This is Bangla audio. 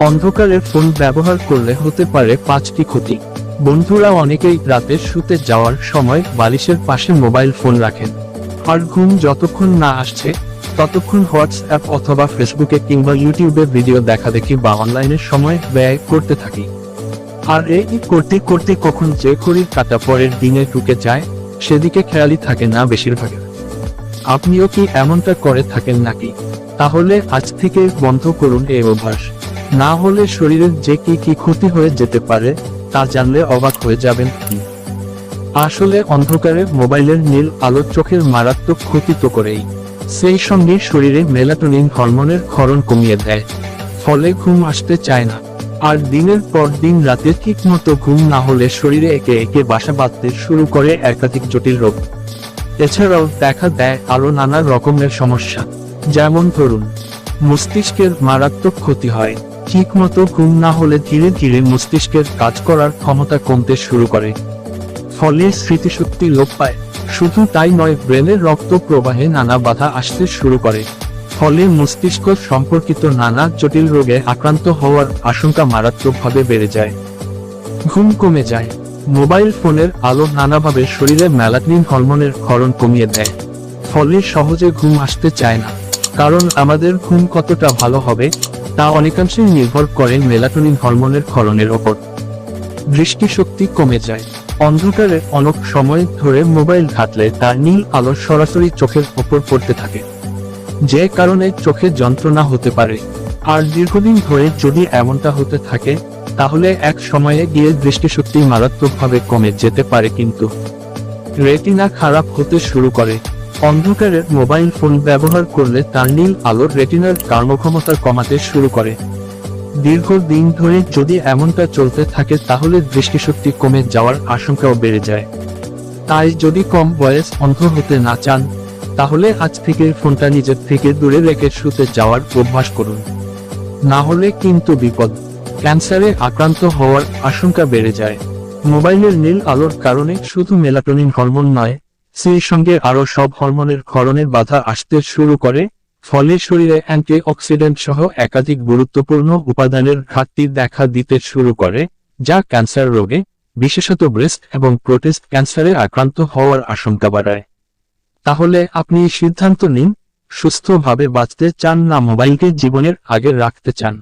অন্ধকারে ফোন ব্যবহার করলে হতে পারে পাঁচটি ক্ষতি। বন্ধুরা অনেকেই রাতে শুতে যাওয়ার সময় বালিশের পাশে মোবাইল ফোন রাখেন। আর ঘুম যতক্ষণ না আসছে, ততক্ষণ হোয়াটসঅ্যাপ অথবা ফেসবুকে কিংবা ইউটিউবে ভিডিও দেখা দেখি বা অনলাইনে সময় ব্যয় করতে থাকি। আর এই করতে করতে কখন যে ঘড়ির কাটা পরের দিনে ঢুকে যায়, সেদিকে খেয়ালই থাকে না বেশিরভাগের আপনিও কি এমনটা করে থাকেন নাকি? তাহলে আজ থেকে বন্ধ করুন এই অভ্যাস। না হলে শরীরের যে কি কি ক্ষতি হয়ে যেতে পারে, তা জানলে অবাক হয়ে যাবেন আপনি। আসলে অন্ধকারে মোবাইলের নীল আলো চোখের মারাত্মক ক্ষতি তো করেই। সেই সঙ্গে শরীরে মেলাটোনিন হরমোনের ক্ষরণ কমিয়ে দেয়। ফলে ঘুম আসতে চায় না। আর দিনের পর দিন রাতে ঠিক মতো ঘুম না হলে শরীরে একে একে বাসা বাঁধতে শুরু করে একাধিক জটিল রোগ। এছাড়াও দেখা দেয় আরও নানা রকমের সমস্যা। যেমন ধরুন, মস্তিষ্কের মারাত্মক ক্ষতি হয়। ঠিক মতো ঘুম না হলে ধীরে ধীরে মস্তিষ্কের কাজ করার ক্ষমতা কমতে শুরু করে। ফলে স্মৃতিশক্তি লোপ পায়। শুধু তাই নয়, ব্রেনের রক্ত প্রবাহে নানা বাধা আসতে শুরু করে। ফলে মস্তিষ্ক সম্পর্কিত নানা জটিল রোগে আক্রান্ত হওয়ার আশঙ্কা মারাত্মকভাবে বেড়ে যায়। ঘুম কমে যায়। মোবাইল ফোনের আলো নানাভাবে শরীরে ম্যালাটনিন হরমোনের ক্ষরণ কমিয়ে দেয়। ফলে সহজে ঘুম আসতে চায় না। কারণ আমাদের ঘুম কতটা ভালো হবে তা অনেকাংশেই নির্ভর করে মেলাটোনিন হরমোনের ক্ষরণের ওপর। দৃষ্টিশক্তি কমে যায়। অন্ধকারে অনেক সময় ধরে মোবাইল ঘাটলে তার নীল আলো সরাসরি চোখের ওপর পড়তে থাকে। যে কারণে চোখে যন্ত্রণা হতে পারে। আর দীর্ঘদিন ধরে যদি এমনটা হতে থাকে, তাহলে এক সময়ে গিয়ে দৃষ্টিশক্তি মারাত্মকভাবে কমে যেতে পারে কিন্তু। রেটিনা খারাপ হতে শুরু করে। অন্ধকারে মোবাইল ফোন ব্যবহার করলে তার নীল আলোর রেটিনার কর্মক্ষমতা কমাতে শুরু করে। দীর্ঘদিন ধরে যদি এমনটা চলতে থাকে তাহলে দৃষ্টিশক্তি কমে যাওয়ার আশঙ্কাও বেড়ে যায়। তাই যদি কম বয়স অন্ধ হতে না চান, তাহলে আজ থেকে ফোনটা নিজের থেকে দূরে রেখে শুতে যাওয়ার অভ্যাস করুন। না হলে কিন্তু বিপদ। ক্যান্সারে আক্রান্ত হওয়ার আশঙ্কা বেড়ে যায়। মোবাইলের নীল আলোর কারণে শুধু মেলাটোনিন হরমোন নয় সেই সঙ্গে আরও সব হরমোনের ক্ষরণের বাধা আসতে শুরু করে, ফলে শরীরে অ্যান্টি অক্সিডেন্ট সহ একাধিক গুরুত্বপূর্ণ উপাদানের ঘাটতি দেখা দিতে শুরু করে, যা ক্যান্সার রোগে, বিশেষত ব্রেস্ট এবং প্রোটেস্ট ক্যান্সারে আক্রান্ত হওয়ার আশঙ্কা বাড়ায়। তাহলে আপনি সিদ্ধান্ত নিন, সুস্থভাবে বাঁচতে চান না মোবাইলকে জীবনের আগে রাখতে চান।